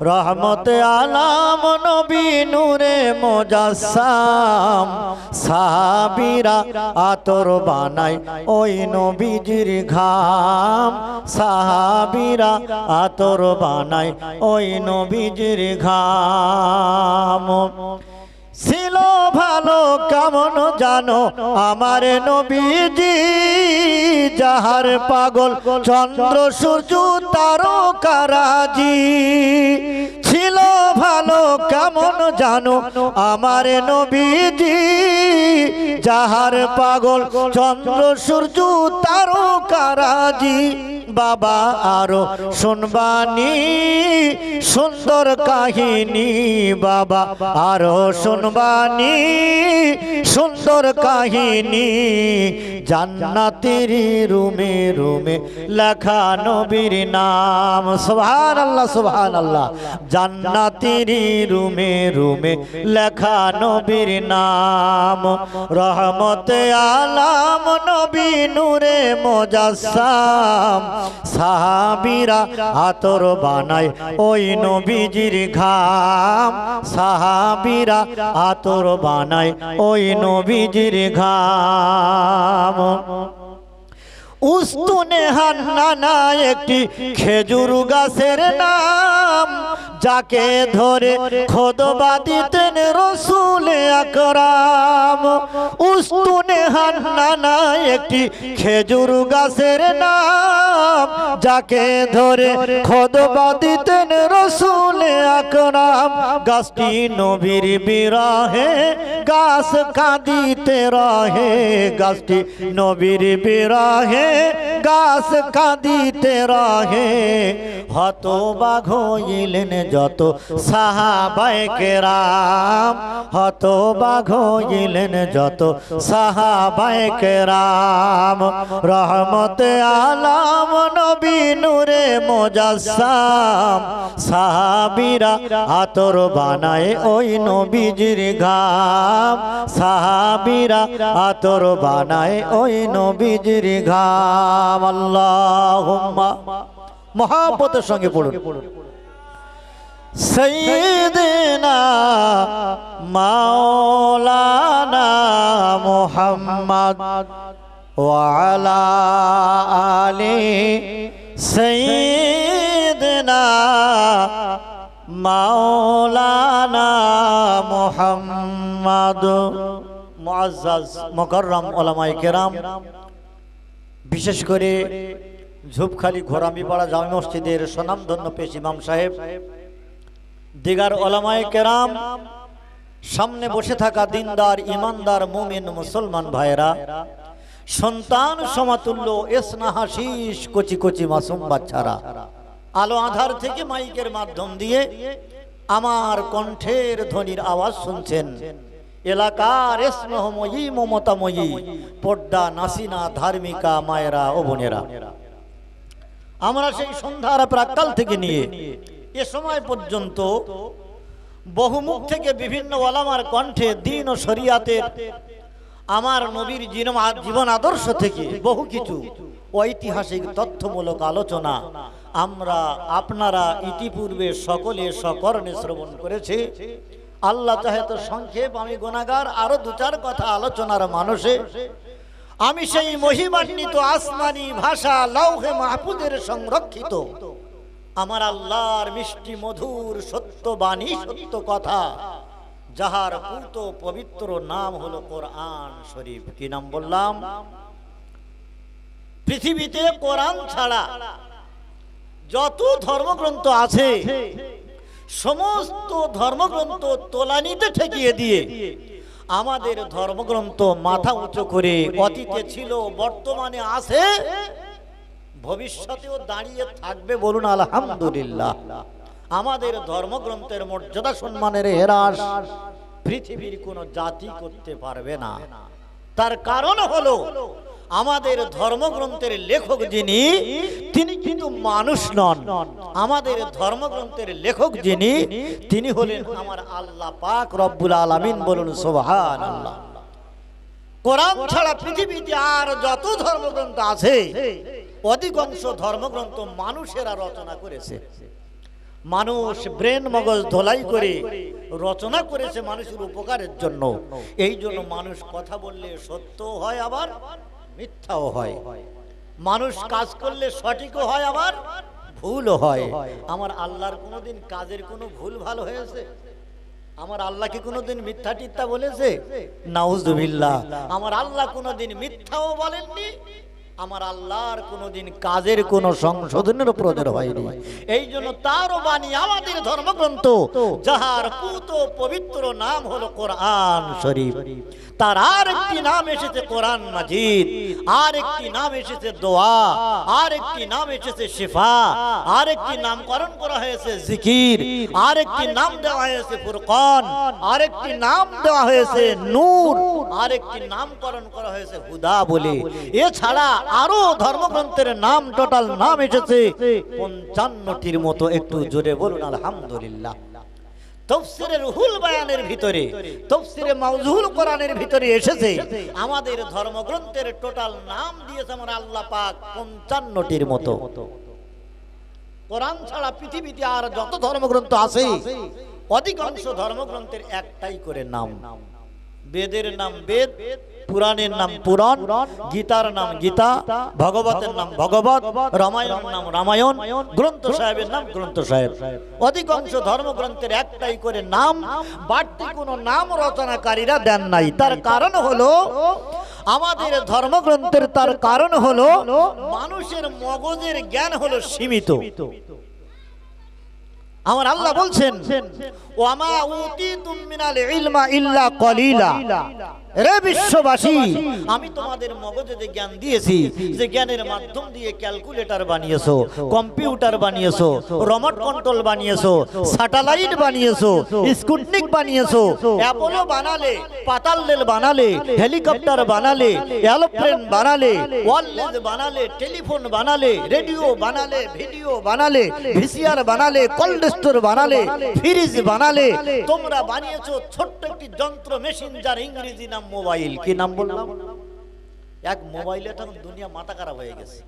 রহমতে আলাম নবী নূরে মোজাসাম। সাহাবিরা আতর বানায় ওই নবীজির ঘাম। সাহাবিরা আতর বানায় ওই নবীজির ঘাম। ছিল ভালো, কেমন জানো? আমার নবীজি যাহার পাগল, চন্দ্র, সূর্য, তারকারাজি। ছিল ভালো, কেমন জানো? আমার নবীজি যাহার পাগল, চন্দ্র, সূর্য, তারকারাজি। বাবা, আরও শুনবানি, সুন্দর কাহিনী। বাবা, আরও শুনবানি সুন্দর কাহিনী, জান্নাতের রুমে রুমে লেখা নবীর নাম। সুবহান আল্লাহ সুবহান আল্লাহ জান্নাতের রুমে রুমে লেখা নবীর নাম। রহমতে আলাম নবী নূরে মোজাসাম সাহাবিরা আতর বানায় ওই নবীজির ঘাম। সাহাবিরা আতর বানায় ওই নবীজির ঘাম। উস্তুনে হান্নানা একটি খেজুর গাছের নাম, যাকে ধরে খোদবা দিতেন রসুল আকরাম। উস্তুনে হান্নানা একটি খেজুর গাছের নাম, যাকে ধরে খোদবা দিতেন রসুল আকরাম। গাছটি নবীর বিরাহে, গাছ কাঁদিতে রহে। গাছটি নবীর বিরাহে গাছ কাঁদিতে রহে হত বাঘ ইলেন যত সাহাবাই কেরাম হত বাঘ ইলেন যত সাহাবাই কেরাম। রহমতে আলাম নবী নূরে মোজাসাম সাহাবিরা আতর বানায় ওই নবীজির ঘাম, সাহাবিরা আতর বানায় ওই নবীজির ঘাম। আল্লাহুম্মা। মহাব্বতের সঙ্গে পড়ুন। সৈয়দনা মাওলানা মুহাম্মদ ওয়ালা আলি সৈয়দনা মাওলানা মুহাম্মদ। মুআজ্জাজ, মুকাররম ওলামায়ে কেরাম। বিশেষ করে ঝুপখালি ঘোরামিপাড়া জামে মসজিদের সুনামধন্য পেশ ইমাম সাহেব, দিগার ওলামায়ে কেরাম, সামনে বসে থাকা দিনদার, ইমানদার, মুমিন, মুসলমান ভাইরা সন্তান সমাতুল্য, এসনা হাসিস, কচি কচি মাসুম বাচ্চারা, আলো আধার থেকে মাইকের মাধ্যম দিয়ে আমার কণ্ঠের ধ্বনির আওয়াজ শুনছেন। এলাকার স্নেহময়ী, মমতাময়ী, পর্দা, নাসিনা, ধার্মিকা, মায়েরা ও বোনেরা। আমরা সেই সন্ধ্যার প্রাকাল থেকে নিয়ে এ সময় পর্যন্ত বহুমুখ থেকে বিভিন্ন ওলামার কণ্ঠে দিন ও শরিয়াতের আমার নবীর জীবন- জীবন আদর্শ থেকে বহু কিছু ঐতিহাসিক, তথ্যমূলক আলোচনা আমরা আপনারা ইতিপূর্বে সকলে সকর্ণে শ্রবণ করেছি। আল্লাহ চাহে তো সংক্ষেপ, আমি গোনাগার আরও দু চার কথা আলোচনার মানুষে। আমি সেই মহিমান্বিত আসমানি ভাষা লৌহে মাহফুজের সংরক্ষিত। আমার আল্লাহর মিষ্টি মধুর সত্য বাণী সত্য কথা, যাহার পূত পবিত্র নাম হলো কোরআন শরীফ। কি নাম বললাম? পৃথিবীতে কোরআন ছাড়া যত ধর্মগ্রন্থ আছে সমস্ত ধর্মগ্রন্থ তোলানিতে ঠেকিয়ে দিয়ে আমাদের ধর্মগ্রন্থ মাথা উঁচু করে অতীতে ছিল, বর্তমানে আছে, ভবিষ্যতেও দাঁড়িয়ে থাকবে বলুন আলহামদুলিল্লাহ। আমাদের ধর্মগ্রন্থের মর্যাদা সম্মানের হেরাস পৃথিবীর কোনো জাতি করতে পারবে না। তার কারণ হলো আমাদের ধর্মগ্রন্থের লেখক যিনি, তিনি কিন্তু মানুষ নন। আমাদের ধর্মগ্রন্থের লেখক যিনি, তিনি হলেন আমার আল্লাহ পাক রব্বুল আলামিন বলুন সুবহান আল্লাহ কোরআন ছাড়া পৃথিবীতে আর যত ধর্মগ্রন্থ আছে, অধিকাংশ ধর্মগ্রন্থ মানুষেরা রচনা করেছে। মানুষ ব্রেন মগজ ধোলাই করে রচনা করেছে মানুষের উপকারের জন্য। এই জন্য মানুষ কথা বললে সত্য হয় আবার মিথ্যাও হয়। মানুষ কাজ করলে সঠিকও হয়, আবার ভুলও হয়। আমার আল্লাহর কোনোদিন কাজের কোনো ভুল ভালো হয়েছে? আমার আল্লাহ কি কোনোদিন মিথ্যা টিথ্যা বলেছে? নাউজুবিল্লাহ। আমার আল্লাহ কোনোদিন মিথ্যাও বলেননি। আমার আল্লাহর কোনোদিন কাজের কোনো সংশোধনের প্রয়োজন হয়নি। এই জন্য তারও বাণী আমাদের ধর্মগ্রন্থ, যাহার পুত পবিত্র নাম হলো কোরআন শরীফ। তার আর একটি নাম এসেছে কোরআন মাজিদ আর একটি নাম এসেছে দোয়া আর একটি নাম এসেছে শিফা আর একটি নামকরণ করা হয়েছে জিকির আর একটি নাম দেওয়া হয়েছে ফুরকান আর একটি নাম দেওয়া হয়েছে নূর আর একটি নামকরণ করা হয়েছে হুদা বলে। এছাড়া আরও ধর্মগ্রন্থের নাম, টোটাল নাম এসেছে পঞ্চান্নটির মতো, একটু জোরে বলুন, আলহামদুলিল্লাহ। তফসিরের রুহুল বায়ানের ভিতরে, তফসিরে মাউজুল কোরআনের ভিতরে এসেছে। আমাদের ধর্মগ্রন্থের টোটাল নাম দিয়েছে আমার আল্লাহ পাক পঞ্চান্নটির মতো। কোরআন ছাড়া পৃথিবীতে আর যত ধর্মগ্রন্থ আছে, অধিকাংশ ধর্মগ্রন্থের একটাই করে নাম নাম। বেদের নাম বেদ, পুরাণের নাম পুরাণ, গীতার নাম গীতা, ভগবতের নাম ভগবত রামায়ণ নাম রামায়ণ, গ্রন্থ সাহেবের নাম গ্রন্থ সাহেব। অধিকাংশ ধর্মগ্রন্থের একটাই করে নাম, বাড়তি কোনো নাম রচনাকারীরা দেন নাই। তার কারণ হলো, আমাদের ধর্মগ্রন্থের তার কারণ হলো, মানুষের মগজের জ্ঞান হলো সীমিত। আমার আল্লাহ বলছেন ও ওয়ামা উতিতুম মিনাল ইলমা ইল্লা কলিলা। রে বিশ্ববাসী আমি তোমাদের মগজে যে জ্ঞান দিয়েছি যে জ্ঞানের মাধ্যম দিয়ে ক্যালকুলেটর বানিয়েছো কম্পিউটার বানিয়েছো রমট কন্ট্রোল বানিয়েছো স্যাটেলাইট বানিয়েছো স্কুটনিক বানিয়েছো অ্যাপোলো বানালে পাতাল রেল বানালে হেলিকপ্টার বানালে এরোপ্লেন বানালে ওয়ারলেস বানালে টেলিফোন বানালে রেডিও বানালে ভিডিও বানালে ভিসিআর বানালে কোল্ড স্টোর বানালে ফ্রিজ বানালে তোমরা বানিয়েছো ছোট্ট একটি যন্ত্র মেশিন যার ইংরেজি নাম মোবাইল? কি নাম বললাম? এক মোবাইলে এখন দুনিয়া মাথা খারাপ হয়ে গেছে।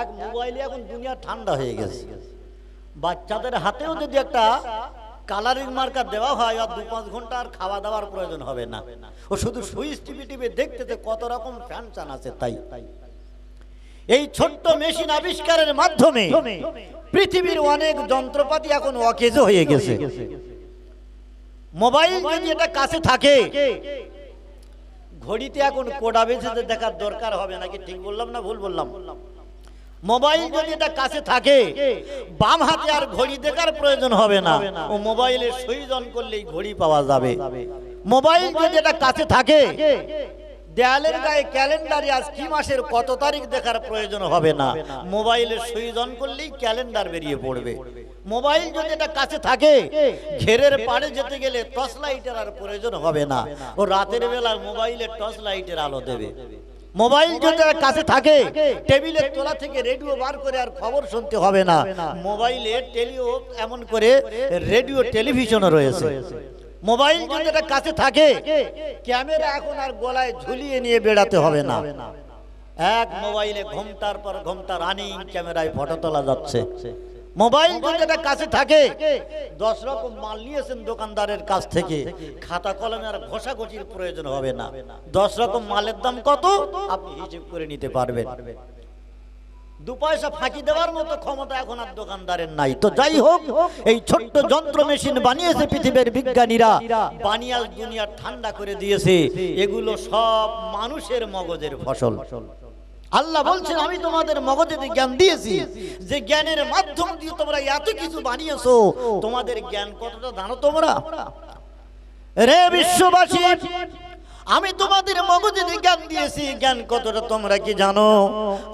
এক মোবাইলে এখন দুনিয়া ঠান্ডা হয়ে গেছে। বাচ্চাদের হাতেও যদি একটা কালারিং মার্কার দেওয়া হয় আর দু পাঁচ ঘণ্টা আর খাওয়া দাওয়ার প্রয়োজন হবে না। ও শুধু সুইচ টিভি টিভি দেখতে কত রকম ফ্যান চান আছে তাই। এই ছোট্ট মেশিন আবিষ্কারের মাধ্যমে পৃথিবীর অনেক যন্ত্রপাতি এখন অকেজ হয়ে গেছে। মোবাইল যদি এটা কাছে থাকে ঘড়িতে এখন কোডা বেঁচে দেখার দরকার হবে নাকি? ঠিক বললাম না ভুল বললাম? মোবাইল যদি এটা কাছে থাকে, বাম হাতে আর ঘড়ি দেখার প্রয়োজন হবে না। ও মোবাইলে সুইজন করলেই ঘড়ি পাওয়া যাবে। মোবাইল যদি এটা কাছে থাকে দেয়ালের গায়ে ক্যালেন্ডারে আজ কি মাসের কত তারিখ দেখার প্রয়োজন হবে না। মোবাইলে সুইচ অন করলেই ক্যালেন্ডার বেরিয়ে পড়বে। মোবাইল যদি এটা কাছে থাকে ঘেরের পাড়ে যেতে গেলে টর্চ লাইটের আর প্রয়োজন হবে না। ও রাতের বেলা মোবাইলে টর্চ লাইটের আলো দেবে। মোবাইল যদি কাছে থাকে টেবিলের তোলা থেকে রেডিও বার করে আর খবর শুনতে হবে না। মোবাইলে টেলিও এমন করে রেডিও টেলিভিশনও রয়েছে। মোবাইল যদি এটা কাছে থাকে। ক্যামেরা এখন আর গলায় ঝুলিয়ে নিয়ে বেড়াতে হবে না। এক মোবাইলে ঘণ্টার পর ঘণ্টা রানিং ক্যামেরায় ফটো তোলা যাচ্ছে। মোবাইল যদি এটা কাছে থাকে। দশ রকম মাল নিয়েছেন দোকানদারের কাছ থেকে। খাতা কলমে আর ঘষাঘষির প্রয়োজন হবে না। দশ রকম মালের দাম কত? আপনি হিসেব করে নিতে পারবেন। দু পয়সা ফাঁকি দেওয়ার মতো ক্ষমতা এখন আর দোকানদারের নাই। তো যাই হোক, এই ছোট্ট যন্ত্র মেশিন বানিয়েছে পৃথিবীর বিজ্ঞানীরা। বানিয়াল দুনিয়া ঠান্ডা করে দিয়েছে। এগুলো সব মানুষের মগজের ফসল। আল্লাহ বলছেন, আমি তোমাদের মগজে জ্ঞান দিয়েছি, যে জ্ঞানের মাধ্যম দিয়ে তোমরা এত কিছু বানিয়েছো, তোমাদের জ্ঞান কতটা জানো তোমরা? রে বিশ্ববাসী আমি তোমাদের মগজে জ্ঞান দিয়েছি, জ্ঞান কতটা তোমরা কি জানো?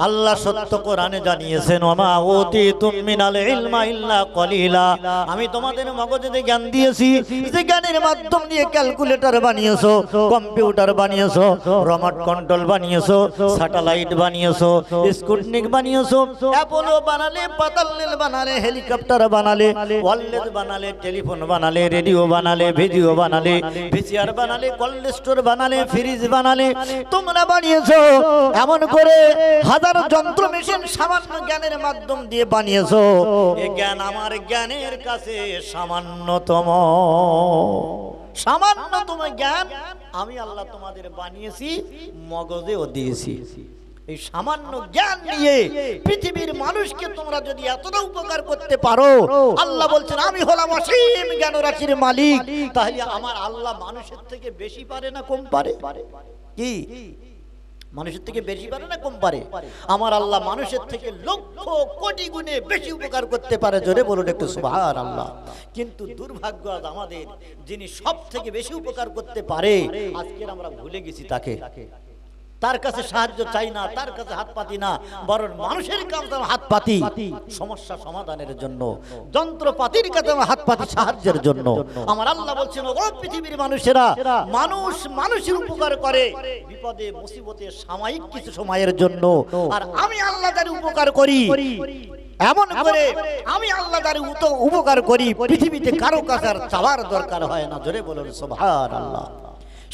আল্লাহ সত্য কোরআনে জানিয়েছেন, ওমা ওতি তুমিনাল ইলমা ইল্লা কলিলা। আমি তোমাদের মগজে জ্ঞান দিয়েছি, যে জ্ঞানের মাধ্যম দিয়ে ক্যালকুলেটর বানিয়েছো, কম্পিউটার বানিয়েছো রমট কন্ট্রোল বানিয়েছো স্যাটেলাইট বানিয়েছো স্কুটনিক বানিয়েছো অ্যাপোলো বানালে পাতাল বানালে হেলিকপ্টার বানালে ওয়ারলেস বানালে টেলিফোন বানালে রেডিও বানালে ভিডিও বানালে ভিসিআর বানালে, কোল্ড স্টোর বানালে বানালে ফ্রিজ বানালে তোমরা বানিয়েছো। এমন করে হাজার যন্ত্র মেশিন সামান্য জ্ঞানের মাধ্যম দিয়ে বানিয়েছো। এ জ্ঞান আমার জ্ঞানের কাছে সামান্যতম। সামান্যতম জ্ঞান আমি আল্লাহ তোমাদের বানিয়েছি মগজেও দিয়েছি। এই সামান্য জ্ঞান নিয়ে পৃথিবীর মানুষকে তোমরা যদি এতটা উপকার করতে পারো আল্লাহ বলছেন আমি হলাম অসীম জ্ঞান রাশির মালিক। তাহলে আমার আল্লাহ মানুষের থেকে বেশি পারে না কম পারে? কি? মানুষের থেকে বেশি পারে না কম পারে? আমার আল্লাহ মানুষের থেকে লক্ষ কোটি গুণে বেশি উপকার করতে পারে জোরে বলুন একটু সুভার আল্লাহ কিন্তু দুর্ভাগ্য আজ আমাদের যিনি সব থেকে বেশি উপকার করতে পারে আজকের আমরা ভুলে গেছি তাকে। তার কাছে সাহায্য চাই না, তার কাছে হাত পাতি না, বরং মানুষের কাছে হাত পাতি। সমস্যা সমাধানের জন্য, যন্ত্রপাতির কাছে হাত পাতি সাহায্যের জন্য। আমার আল্লাহ বলছেন, ও পৃথিবীর মানুষেরা, মানুষ মানুষের উপকার করে, বিপদে, মুসিবতে, সাময়িক কিছু সময়ের জন্য। আর আমি আল্লাহ তার উপকার করি। এমন করে আমি আল্লাহ তার উপকার করি। পৃথিবীতে কারও কাছে চাওয়ার দরকার হয় না। জোরে বলুন সোভার আল্লাহ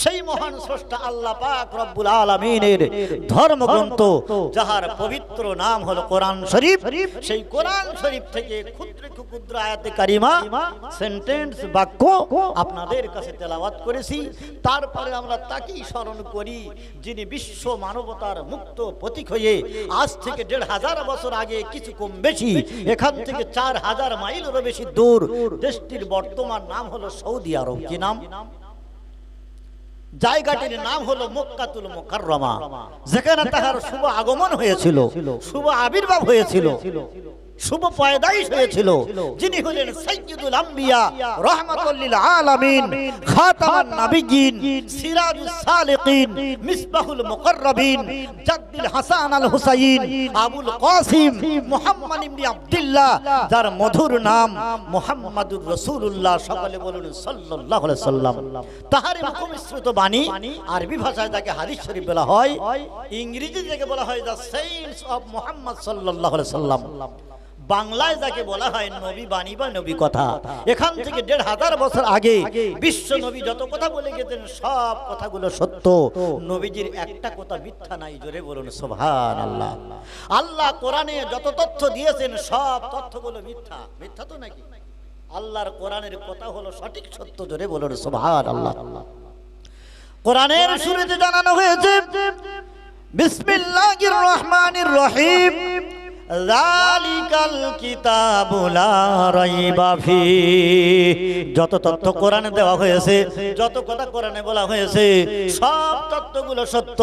সেই মহান স্রষ্টা আল্লাহ পাক রব্বুল আলামিনের ধর্মগ্রন্থ যাহার পবিত্র নাম হলো কোরআন শরীফ সেই কোরআন শরীফ থেকে ক্ষুদ্র ক্ষুদ্র আয়াতে কারিমা সেন্টেন্স বাক্য আপনাদের কাছে তেলাওয়াত করেছি। তারপরে আমরা তাকেই স্মরণ করি যিনি বিশ্ব মানবতার মুক্ত প্রতীক হয়ে আজ থেকে দেড় হাজার বছর আগে কিছু কম বেশি এখান থেকে চার হাজার মাইলেরও বেশি দূর দেশটির বর্তমান নাম হলো সৌদি আরব। কি নাম? জায়গাটির নাম হলো মক্কাতুল মোকাররমা। যেখানে তাহার শুভ আগমন হয়েছিল শুভ আবির্ভাব হয়েছিল। শুভ পয়দাইশ হয়েছিল। যিনি হলেন সাইয়্যিদুল আম্বিয়া, রাহমাতুল লিল আলামিন, খাতামান নাবিয়িন সিরাজুস সালিকিন, মিসবাহুল জাদ্দুল হাসান আল হুসাইন, আবুল কাসিম, মুহাম্মদ ইবনে আব্দুল্লাহ, যার মধুর নাম মুহাম্মাদুর রাসূলুল্লাহ, সকলে বলুন সাল্লাল্লাহু আলাইহি সাল্লাম। তাহার মুখমিশ্রিত বাণী আরবি ভাষায় তাকে হাদিস শরীফ বলা হয় ইংরেজি থেকে বলা হয় দ্য সেইন্টস অফ মুহাম্মদ সাল্লাল্লাহু আলাইহি সাল্লাম। বাংলায় যাকে বলা হয় নবী বাণী বা নবী কথা এখান থেকে দেড় হাজার বছর আগে বিশ্ব নবী যত কথা বলে গেছেন সব কথাগুলো সত্য। নবীজির একটা কথা মিথ্যা নাই জোরে বলুন সোভান আল্লাহ আল্লাহ কোরআনে যত তথ্য দিয়েছেন সব তথ্যগুলো মিথ্যা। মিথ্যা তো নাকি? আল্লাহর কোরআনের কথা হলো সঠিক সত্য জোরে বলুন সোভান আল্লাহ কোরআনের শুরুতে জানানো হয়েছে বিসমিল্লাহির রহমানির রহিম। যত তথ্য কোরআনে দেওয়া হয়েছে, যত কথা কোরআনে বলা হয়েছে, সব তথ্যগুলো সত্য।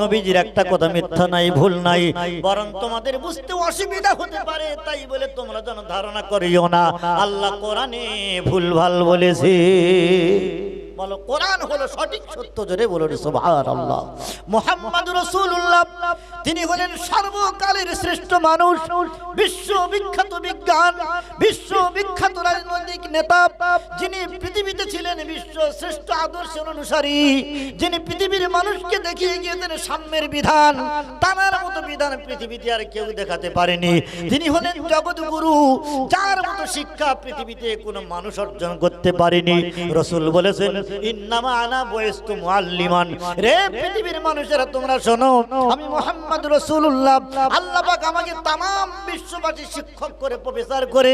নবীজির একটা কথা মিথ্যা নাই, ভুল নাই, বরং তোমাদের বুঝতে অসুবিধা হতে পারে, তাই বলে তোমরা যেন ধারণা করিও না। আল্লাহ কোরআনে ভুল ভালো বলেছে। বলো, কোরআন হলো সঠিক সত্য জোরে বলুন, সুবহানাল্লাহ। মুহাম্মদ রাসূলুল্লাহ, তিনি হলেন সর্বকালের শ্রেষ্ঠ মানুষ বিশ্ব বিখ্যাত বিজ্ঞান বিশ্ব বিখ্যাত রাজনৈতিক নেতা, যিনি পৃথিবীতে ছিলেন বিশ্ব শ্রেষ্ঠ আদর্শ অনুসারী, যিনি পৃথিবীর মানুষকে দেখিয়ে গিয়েছেন সাম্যের বিধান তার মতো বিধান পৃথিবীতে আর কেউ দেখাতে পারেনি। তিনি হলেন জগৎগুরু, যার মতো শিক্ষা পৃথিবীতে কোনো মানুষ অর্জন করতে পারেনি। রসুল বলেছেন ইন্নামা আনা মানুষেরা, তোমরা শোনো, আমি মোহাম্মদ আল্লাহ আমাকে বিশ্ববাসী শিক্ষক করে করে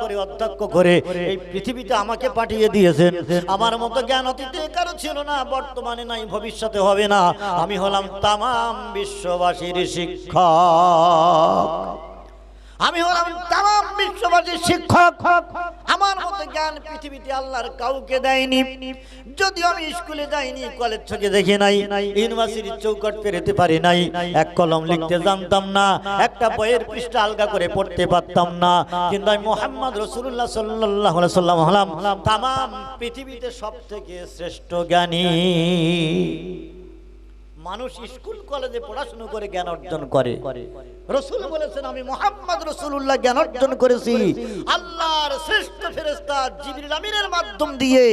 করে, অধ্যক্ষ করে, এই পৃথিবীতে আমাকে পাঠিয়ে দিয়েছেন। আমার মতো জ্ঞান অতীতে কারও ছিল না, বর্তমানে নাই, ভবিষ্যতে হবে না। আমি হলাম তামাম বিশ্ববাসীর শিক্ষক। আমি হলাম তাম বিশ্ববাসীর শিক্ষক। আমার মতো জ্ঞান পৃথিবীতে আল্লাহর কাউকে দেয়নি। যদি আমি স্কুলে যাইনি, কলেজ থেকে দেখে নাই, ইউনিভার্সিটির চৌকট পেরেতে পারি নাই। এক কলম লিখতে জানতাম না, একটা বইয়ের পৃষ্ঠা আলগা করে পড়তে পারতাম না। কিন্তু আমি মোহাম্মদ রসুল্লাহ সাল্লাহ সাল্লাম হলাম তাম পৃথিবীতে সব থেকে শ্রেষ্ঠ জ্ঞানী। মানুষ স্কুল, কলেজে পড়াশুনো করে জ্ঞান অর্জন করে। রসুল বলেছেন, আমি মোহাম্মদ রসুল্লাহ জ্ঞান অর্জন করেছি। আল্লাহর শ্রেষ্ঠ ফেরেস্তা জিবরিল আমিনের মাধ্যম দিয়ে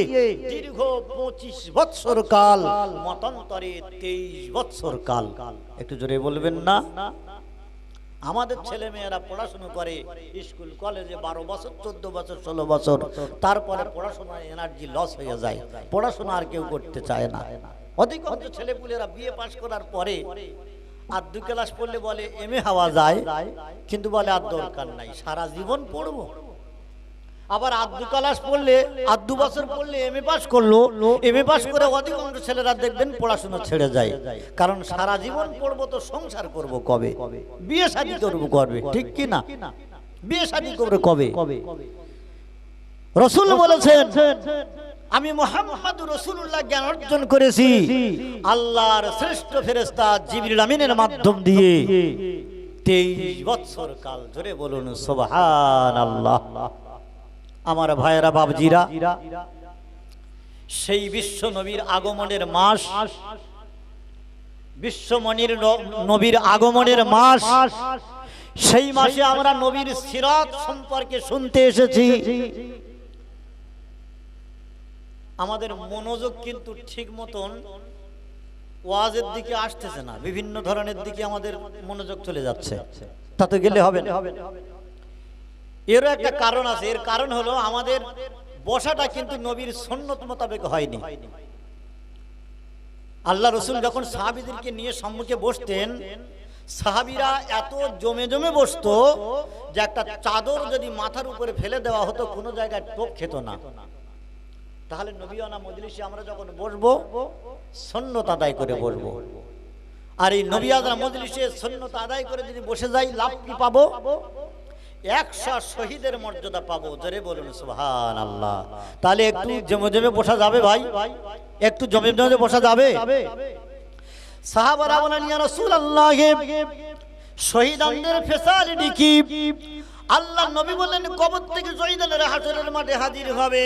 দীর্ঘ পঁচিশ বৎসর কাল, মতান্তরে তেইশ বৎসর কাল। একটু জোরে বলবেন না? আমাদের ছেলে মেয়েরা পড়াশোনা করে, স্কুল, কলেজে বারো বছর, চোদ্দ বছর, ষোলো বছর। তারপরে পড়াশোনার এনার্জি লস হয়ে যায়। পড়াশোনা আর কেউ করতে চায় না। অধিকাংশ ছেলেপুলেরা বিয়ে পাশ করার পরে আর দু ক্লাস পড়লে বলে এম এ হওয়া যায় কিন্তু বলে আর দরকার নাই সারা জীবন পড়ব। আবার আর দু ক্লাস পড়লে আর দু বছর পড়লে এম এ পাস করল এম এ পাস করে অধিকাংশ ছেলেরা দেখবেন পড়াশোনা ছেড়ে যায়। কারণ সারা জীবন পড়ব তো সংসার করব কবে? বিয়ে শাদী করব করবে ঠিক কি না? বিয়ে শাদী করবে কবে? রসুল বলেছেন আমি মোহাম্মদ রসুল্লাহ জ্ঞান অর্জন করেছি। আল্লাহর শ্রেষ্ঠ ফেরেস্তা জিবরিল আমিনের মাধ্যম দিয়ে। তেইশ বৎসর কাল ধরে বলুন সোবাহান আল্লাহ আমার ভাইয়েরা বাবজিরা সেই বিশ্ব নবীর আগমনের মাস, বিশ্বমণির নবীর আগমনের মাস, সেই মাসে আমরা নবীর সিরাত সম্পর্কে শুনতে এসেছি। আমাদের মনোযোগ কিন্তু ঠিক মতন ওয়াজের দিকে আসতেছে না। বিভিন্ন ধরনের দিকে আমাদের মনোযোগ চলে যাচ্ছে। তাতে গেলে হবে এরও একটা কারণ আছে। এর কারণ হলো আমাদের বসাটা কিন্তু নবীর সন্ন্যত মোতাবেক হয়নি। আল্লাহ রসুল যখন সাহাবিদেরকে নিয়ে সম্মুখে বসতেন, সাহাবিরা এত জমে জমে বসতো যে একটা চাদর যদি মাথার উপরে ফেলে দেওয়া হতো, কোনো জায়গায় টোপ খেত না। তাহলে নবীনা মজলিসে আমরা যখন বসবো সন্ন্যত আদায় করে বসবো আর এই নবিয়াদরা মজলিসে সন্ন্যত আদায় করে যদি বসে যাই, লাভ কি পাবো? একশো শহীদের মর্যাদা পাবো। আল্লাহ তাহলে একটু বসা যাবে ভাই? একটু জমে বসা যাবে? কি? আল্লাহ নবী বলেন, কবর থেকে শহীদানের হাসরের মাঠে হাজির হবে।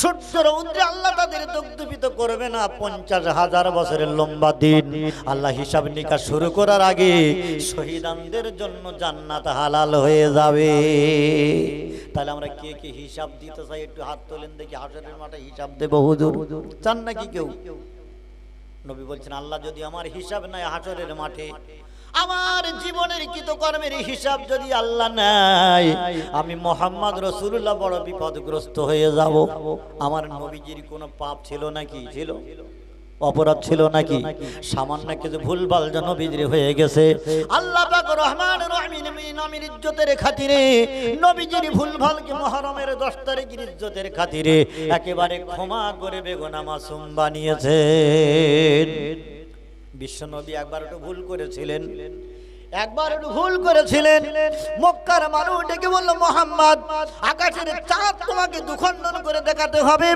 সূর্য রৌদ্রে আল্লাহ তাদের দগ্ধপিত করবে না, পঞ্চাশ হাজার বছরের লম্বা দিন। আল্লাহ হিসাব নিকাশ শুরু করার আগে শহীদানদের জন্য জান্নাত হালাল হয়ে যাবে। তাহলে আমরা কে কে হিসাব দিতে চাই? একটু হাত তোলেন দেখি, হাসরের মাঠে হিসাব দেবো হুজুর। চান নাকি কেউ? নবী বলছেন, আল্লাহ যদি আমার হিসাব নাই হাসরের মাঠে আমার জীবনের কৃতকর্মের হিসাব যদি আল্লাহ নাই আমি মোহাম্মদ রসুল্লাহ বড় বিপদগ্রস্ত হয়ে যাব। আমার নবীজির কোনো পাপ ছিল নাকি? ছিল। অপরাধ ছিল নাকি? সামান্য কিছু ভুলভাল যেন বিদ্রি হয়ে গেছে। আল্লাহ রহমান রহিম নামের ইজ্জতের খাতিরে, নবীজির ভুলভাল কি মহরমের দশ তারিখের ইজ্জতের খাতিরে একেবারে ক্ষমা করে বেগুনা মাসুম বানিয়েছেন। বিশ্বনবী একবার একটু ভুল করেছিলেন। একবার ভুল করেছিলেন। মক্কার মানুষ ডেকে মোহাম্মদ, আকাশের চাঁদ তোমাকে করে দেখাতে হবে।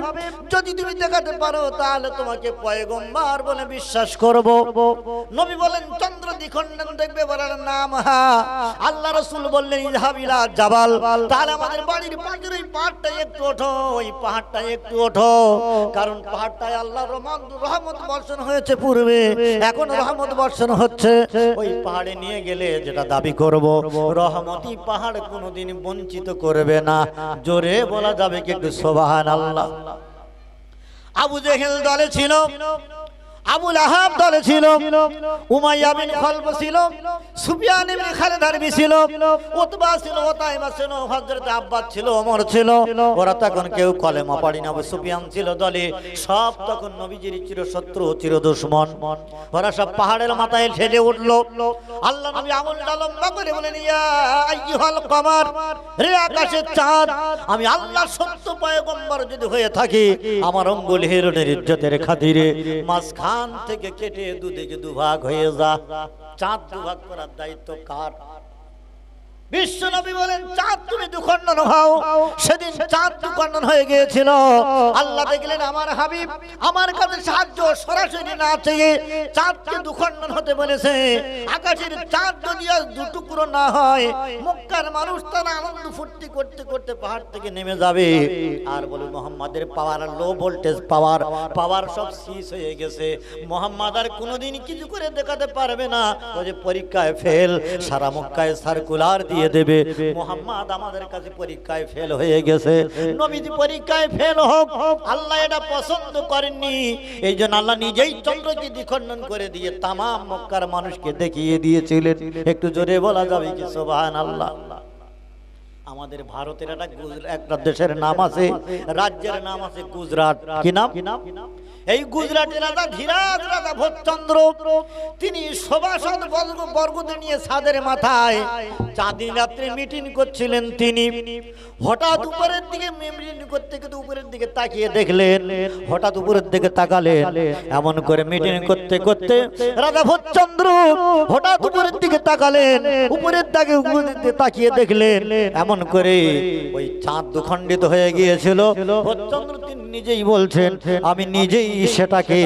যদি তুমি দেখাতে পারো, তাহলে তোমাকে পয়গম্বর বলে বিশ্বাস করব। নবী বলেন, চন্দ্র দেখবে বলার নাম হা। আল্লাহ রসুল বললেন ইহাবিলা জাবাল। তাহলে আমাদের বাড়ির পাশের ওই পাহাড়টা একটু ওঠো, ওই পাহাড়টা একটু ওঠো। কারণ পাহাড়টায় আল্লাহ রহমত রহমত বর্ষণ হয়েছে পূর্বে, এখন রহমত বর্ষণ হচ্ছে। ওই পাহাড়ে নিয়ে গেলে যেটা দাবি করব, রহমতি পাহাড় কোনোদিন বঞ্চিত করবে না। জোরে বলা যাবে কিন্তু একটু সোবাহান আল্লাহ আবু জেহেল দলে ছিল। আবুল আহাব দলে ছিল, উমাইয়া বিন ছিল, সুফিয়ান ইবনে ছিল, উতবা ছিল ছিল, হযরত আব্বাস ছিল, ওমর ছিল, ওরা তখন কেউ কলেমা পড়ি না সুফিয়ান ছিল দলে, সব তখন নবীজির চির শত্রু চির দুশমন ওরা সব পাহাড়ের মাথায় ঠেলে উঠল। আল্লাহ নবী বলেন, ইয়া কমার রে আকাশের চাঁদ, আমি আল্লাহ সত্য পয়গম্বর যদি হয়ে থাকি, আমার অঙ্গুল হিরণের ইজ্জতের খাতিরে, মাঝখান থেকে কেটে দুদিকে দুভাগ হয়ে যা। চাঁদ দুভাগ করার দায়িত্ব কার? বিশ্ব নবী বলেন চাঁদ তুমি দুখণ্ডন হও সেদিন চাঁদ দুখণ্ডন হয়ে গিয়েছিল। আল্লাহ দেখলেন আমার হাবিব আমার কাছে সাহায্য সরাসরি না চেয়ে চাঁদকে দুখণ্ডন হতে বলেছে। আকাশের চাঁদ যদি আজ দুটুকরো না হয় মক্কার মানুষ তারা আনন্দ ফুর্তি করতে করতে পাহাড় থেকে নেমে যাবে। আর বলে মোহাম্মদের পাওয়ার লো ভোল্টেজ পাওয়ার পাওয়ার সব শেষ হয়ে গেছে। মোহাম্মদ আর কোনোদিন কিছু করে দেখাতে পারবে না। যে পরীক্ষায় ফেল সারা মক্কায় সার্কুলার দিয়ে দিয়ে দেবে। মোহাম্মদ আমাদের কাছে পরীক্ষায় ফেল হয়ে গেছে। নবীজি পরীক্ষায় ফেল হোক আল্লাহ এটা পছন্দ করেননি। এই জন্য আল্লাহ নিজেই চন্দ্রকে দ্বিখণ্ডন করে দিয়ে তামাম মক্কার মানুষকে দেখিয়ে দিয়েছিলেন। একটু জোরে বলা যাবে কি? সোবাহান আল্লাহ আমাদের ভারতের একটা একটা দেশের নাম আছে রাজ্যের নাম আছে গুজরাট। কি নাম? কি নাম? এই গুজরাটের রাজা ধীরাজ রাজা ভোজচন্দ্র তিনি সভাসদ বর্গ বর্গদের নিয়ে ছাদের মাথায় চাঁদিন রাত্রে মিটিং করছিলেন তিনি। হঠাৎ উপরের দিকে মিটিং করতে করতে উপরের দিকে তাকিয়ে দেখলেন, হঠাৎ উপরের দিকে তাকালেন, এমন করে মিটিং করতে করতে রাজা ভোজচন্দ্র হঠাৎ উপরের দিকে তাকালেন, উপরের দিকে তাকিয়ে দেখলেন, এমন করে ওই চাঁদ দুখণ্ডিত হয়ে গিয়েছিল। ভোজচন্দ্র তিনি নিজেই বলছেন, আমি নিজেই সেটাকে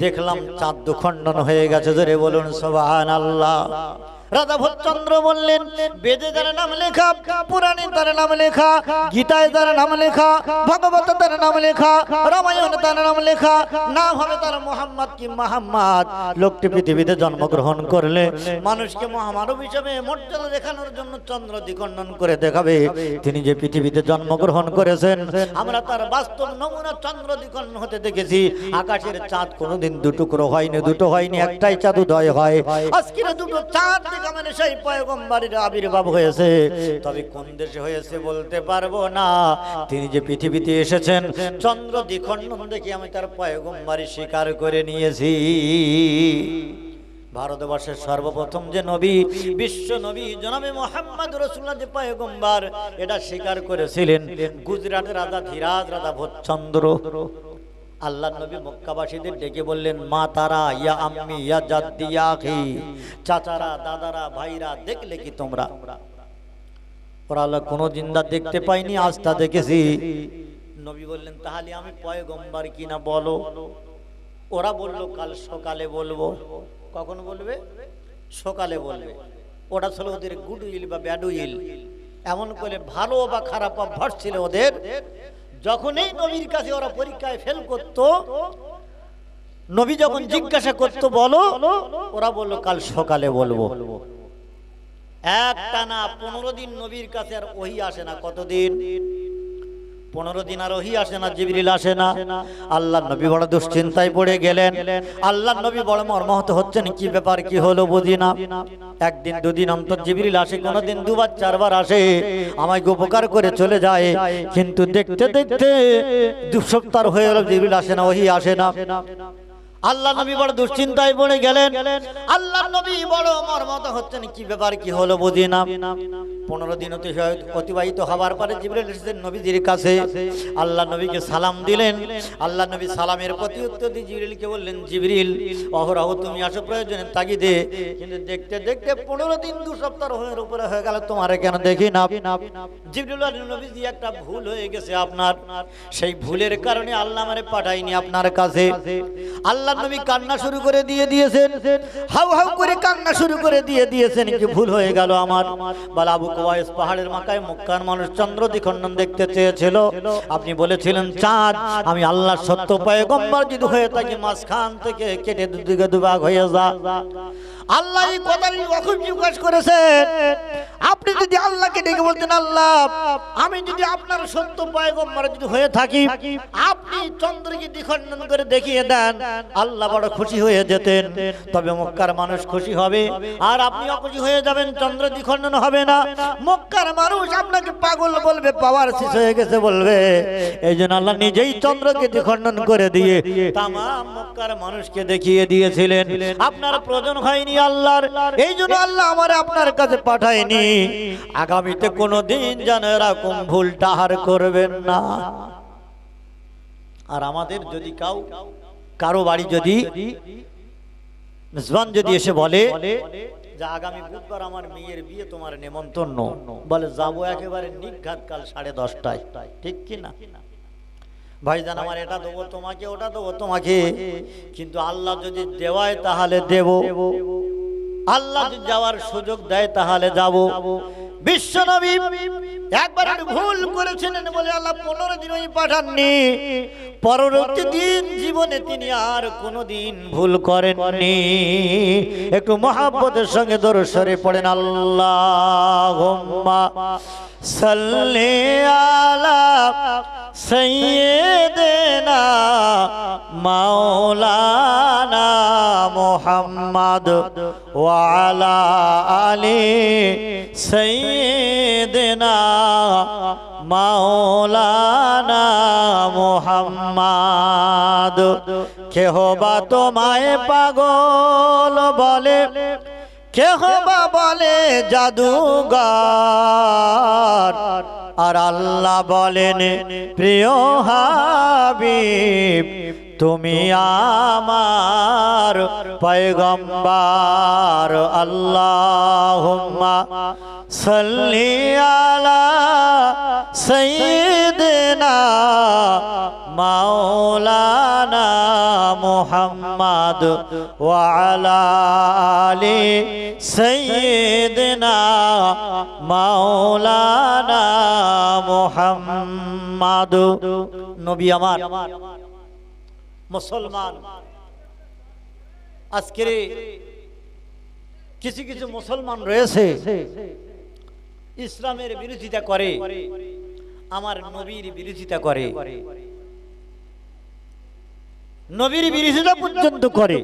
দেখলাম চাঁদ দুখণ্ডন হয়ে গেছে ধরে বলুন সোবাহান আল্লাহ রাধা ভোজচন্দ্র বললেন, বেদে তার নাম লেখা, পুরাণে তার নাম লেখা, গীতায় তার নাম লেখা, ভগবত তার নাম লেখা, রামায়ণ তার নাম লেখা নাম হবে তার মোহাম্মদ কি মাহাম্মদ। লোকটি পৃথিবীতে জন্মগ্রহণ করলে, মানুষকে মহামানব হিসেবে মর্যাদা দেখানোর জন্য চন্দ্র দ্বিখণ্ডন করে দেখাবে। তিনি যে পৃথিবীতে জন্মগ্রহণ করেছেন, আমরা তার বাস্তব নমুনা চন্দ্র দ্বিখণ্ডন হতে দেখেছি। আকাশের চাঁদ কোনোদিন দুটুকরো হয়নি, দুটো হয়নি, একটাই চাঁদ উদয় হয়। আজকে দুটো চাঁদ সেই আবির্ভাব হয়েছে। তবে কোন দেশে হয়েছে বলতে পারব না। তিনি যে পৃথিবীতে এসেছেন, চন্দ্র দ্বিখণ্ডন দেখে আমি তার স্বীকার করে নিয়েছি। ভারতবর্ষের সর্বপ্রথম যে নবী, বিশ্ব নবী জনাবে মোহাম্মদ রসুল্লাহ যে পয়গম্বর, এটা স্বীকার করেছিলেন গুজরাটের রাজা ধীরাজ রাজা ভোজচন্দ্র আল্লাহ নবী মক্কাবাসীদের ডেকে বললেন, মা তারা, ইয়া আম্মি, ইয়া জাদ্দি, ইয়া চাচারা, দাদারা, ভাইরা, দেখলে কি তোমরা? ওরা কোনো জিন্দা দেখতে পাইনি, আজ তা দেখেছি। নবী বললেন, তাহলে আমি পয়গম্বর কিনা বলো? ওরা বলল, কাল সকালে বলব। কখন বলবে? সকালে বলবে। ওটা ছিল ওদের গুড উইল বা ব্যাড উইল এমন করে ভালো বা খারাপ অভ্যাস ছিল ওদের। যখনই নবীর কাছে ওরা পরীক্ষায় ফেল করত নবী যখন জিজ্ঞাসা করতো বলো ওরা বলল কাল সকালে বলব। এক টানা পনেরো দিন নবীর কাছে আর ওহি আসে না কতদিন? পনেরো দিন আর ওই আসে না, জিবরিল আসে না। আল্লাহ নবী বড় দুশ্চিন্তায় পড়ে গেলেন। আল্লাহ নবী বড় মর্মাহত হচ্ছেন, কি ব্যাপার, কি হলো বুঝি না। একদিন, দুদিন অন্তর জিবরিল আসে, কোনোদিন দুবার, চারবার আসে, আমায় উপকার করে চলে যায়। কিন্তু দেখতে দেখতে দু সপ্তাহ হয়ে গেল, জিবরিল আসে না ওই আসে না। আল্লাহ নবী বড় দুশ্চিন্তায় পড়ে গেলেন। আল্লাহ নবী বড় মর্মত হচ্ছেন। কি ব্যাপার, কি হলো বুঝি না। পনেরো দিন অতি- অতিবাহিত হবার পরে নবীজির কাছে। আল্লাহ নবীকে সালাম দিলেন। আল্লাহ নবী সালামের প্রতি উত্তর দিয়ে জিবরিলকে বললেন, জিবরিল, অহরহ, তুমি আসো, প্রয়োজনে তাগিদে। কিন্তু দেখতে দেখতে পনেরো দিন, দু সপ্তাহ হয়ে উপরে হয়ে গেল, তোমারে কেন দেখি না? জিবরিল নবীজি একটা ভুল হয়ে গেছে আপনার। সেই ভুলের কারণে আল্লাহ আমারে পাঠাইনি আপনার কাছে। আল্লাহ নবী কান্না শুরু করে দিয়ে দিয়েছেন। হাউ হাউ করে কান্না শুরু করে দিয়ে দিয়েছেন, কি ভুল হয়ে গেল আমার। বলে আবু কুবাইস পাহাড়ের মাথায় মক্কার মানুষ চন্দ্র দ্বিখণ্ডন দেখতে চেয়েছিল। আপনি বলেছিলেন, চাঁদ, আমি আল্লাহর সত্য পায়ে গম্বার যদি হয়ে থাকি, মাঝখান থেকে কেটে দুদিকে দুভাগ হয়ে যা। আল্লাহ এই কথাটি অখুব প্রকাশ করেছেন? আপনি যদি আল্লাহকে ডেকে বলতেন, আল্লাহ, আমি যদি আপনার সত্য পয়গম্বর যদি হয়ে থাকি, আপনি চন্দ্রকে দ্বিখণ্ডন করে দেখিয়ে দেন, আল্লাহ বড় খুশি হয়ে যেতেন। তবে মক্কার মানুষ খুশি হবে, আর আপনি অখুশি হয়ে যাবেন, চন্দ্র দ্বিখণ্ডন হবে না। মক্কার মানুষ আপনাকে পাগল বলবে পাওয়ার শেষ হয়ে গেছে বলবে। এই জন্য আল্লাহ নিজেই চন্দ্রকে দ্বিখণ্ডন করে দিয়ে তাম মক্কার মানুষকে দেখিয়ে দিয়েছিলেন। আপনার প্রয়োজন হয়নি আল্লাহর। এই জন্য আল্লাহ আমার আপনার কাছে পাঠায়নি। আগামীতে কোনো দিন যেন এরকম ভুল টাহার করবেন না। আর আমাদের যদি কাউ, কারও বাড়ি যদি মেজবান যদি এসে বলে যে আগামী বুধবার আমার মেয়ের বিয়ে তোমার নেমন্তন্ন, বলে যাব একেবারে নিঘাত কাল সাড়ে দশটায়। ঠিক কি না? ভাইজান, আমার এটা দেবো, তোমাকে ওটা দেবো, তোমাকে। কিন্তু আল্লাহ যদি দেওয়ায় তাহলে দেব। আল্লাহ যাওয়ার সুযোগ দেয় তাহলে যাব। বিশ্ব নবী একবার ভুল করেছিলেন বলে আল্লাহ পনেরো দিন ওই পাঠাননি। পরবর্তী দিন জীবনে তিনি আর কোনোদিন ভুল করেননি। একটু মহাব্বতের সঙ্গে দরসরে পড়েন আল্লাহ সাল্লি আলা সৈয়দেনা মাওলানা মোহাম্মদ ওয়ালা আলী সৈয়দেনা মাওলানা মোহাম্মদ। কেহ বা তোমায় পাগল বলে, কেহ বা বলে জাদুগার আর আল্লাহ বলেন প্রিয় হাবিব তুমি আমার পয়গম্বার। আল্লাহ সাল্লি আলা সাইয়্যিদিনা মাওলানা মুহাম্মদ ওয়া আলা আলি সাইয়্যিদিনা মাওলানা মুহাম্মদ। নবী আমার, মুসলমান। আজকের কিছু কিছু মুসলমান রয়েছে, ইসলামের বিরোধিতা করে, আমার নবীর বিরোধিতা করে। নবীর বিরোধিতা পর্যন্ত করে।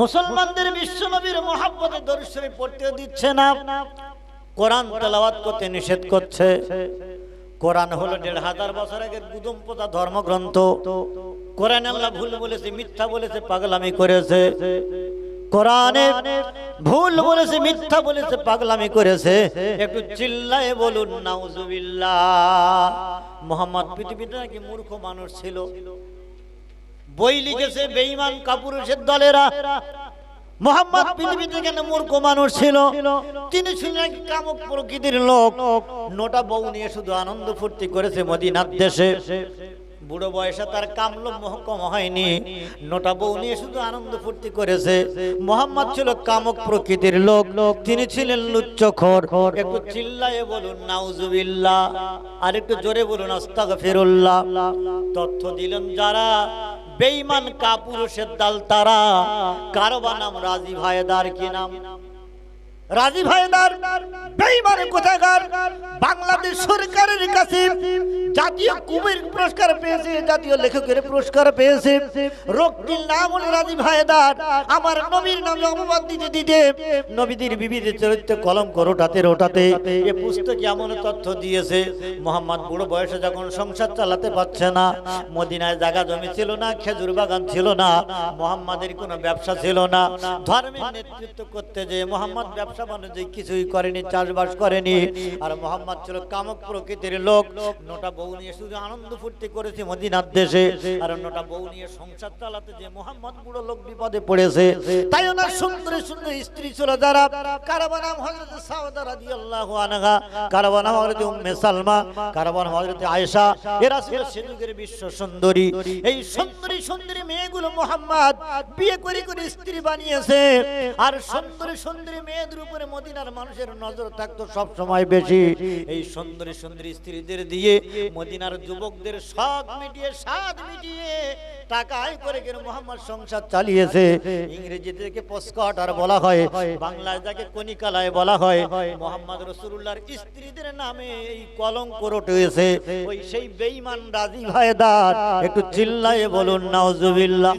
মুসলমানদের বিশ্ব নবীর মহাব্বতে দর্শনে পড়তে দিচ্ছে না। কোরআন তেলাওয়াত করতে নিষেধ করছে। কোরআন হলো দেড় হাজার বছর আগের গুদম পোতা ধর্মগ্রন্থ। কোরআন আল্লাহ ভুল বলেছে মিথ্যা বলেছে পাগলামি করেছে। কোরআনে ভুল বলেছে, মিথ্যা বলেছে, পাগলামি করেছে। একটু চিল্লায় বলুন, নাউজুবিল্লাহ। মোহাম্মদ পৃথিবীতে নাকি মূর্খ মানুষ ছিল। বই লিখেছে, বেঈমান, কাপুরুষের দলেরা। মোহাম্মদ পৃথিবীতে কেন মূর্খ মানুষ ছিল? তিনি ছিলেন এক কামক প্রকৃতির লোক? নোটা বউ নিয়ে শুধু আনন্দ ফুর্তি করেছে মদিনার দেশে। বুড়ো বয়সে তার কামল মহকম হয়নি। নোটা বউ নিয়ে শুধু আনন্দ ফুর্তি করেছে। মোহাম্মদ ছিল কামক প্রকৃতির লোক। তিনি ছিলেন লুচ্চখোর। একটু চিল্লায়ে বলুন, নাউজুবিল্লাহ। আর একটু জোরে বলুন, আস্তাগফিরুল্লাহ। তথ্য দিলেন যারা বেঈমান কাপুরুষের দাল তারা। কারও বা নাম রাজি ভাইদার কি নাম? রাজি ভাইদার বেঈমান কোথাকার, বাংলাদেশ সরকারের কাছে জাতীয় কুবের পুরস্কার পেয়েছে, জাতীয় লেখকের পুরস্কার পেয়েছে। রক্তিল নাম হলো রাজি ভাইদার, আমার নবীর নামে অপবাদ দিতে দিতে নবীদের চরিত্র কলম এ পুস্তকে এমন তথ্য দিয়েছে, মোহাম্মদ বুড়ো বয়সে যখন সংসার চালাতে পারছে না, মদিনায় জায়গা জমি ছিল না, খেজুর বাগান ছিল না, মোহাম্মদের কোনো ব্যবসা ছিল না, ধর্মের নেতৃত্ব করতে যে মোহাম্মদ ব্যবসা বাণিজ্য কিছুই করেনি, চাষবাস করেনি। আর মোহাম্মদ ছিল কামক প্রকৃতির লোক। নোটা বউ নিয়ে শুধু আনন্দ ফুর্তি করেছে মদিনার দেশে। আর নোটা বউ নিয়ে সংসার চালাতে যে মোহাম্মদ বুড়ো লোক বিপদে পড়েছে, তাই ওনার সুন্দর সুন্দর স্ত্রী ছিল যারা। কারবা নাম হযরত সাউদা রাদিয়াল্লাহু আনহা কারবা নাম হযরত উম্মে সালমা কারবা নাম হযরত আয়েশা। এরা ছিল সেযুগের বিশ্ব সুন্দরী। এই সুন্দরী সুন্দরী মেয়েগুলো মোহাম্মদ বিয়ে করে করে স্ত্রী বানিয়েছে। আর সুন্দরী সুন্দরী মেয়েদের উপরে মদিনার মানুষের নজর থাকতো সব সময় বেশি। এই সুন্দরী সুন্দরী স্ত্রীদের দিয়ে মদিনার যুবকদের শখ মিটিয়ে, স্বাদ মিটিয়ে করে করে মোহাম্মদ সংসার চালিয়েছে? পোস্টকার্টার বলা হয়, বাংলায় যাকে কনিকালায় বলা হয়, মোহাম্মদ রসুল্লাহর স্ত্রীদের নামে এই কলঙ্ক রটেছে ওই সেই বেঈমান রাজি ভাইদার একটু চিল্লায়ে বলুন, নাউজুবিল্লাহ।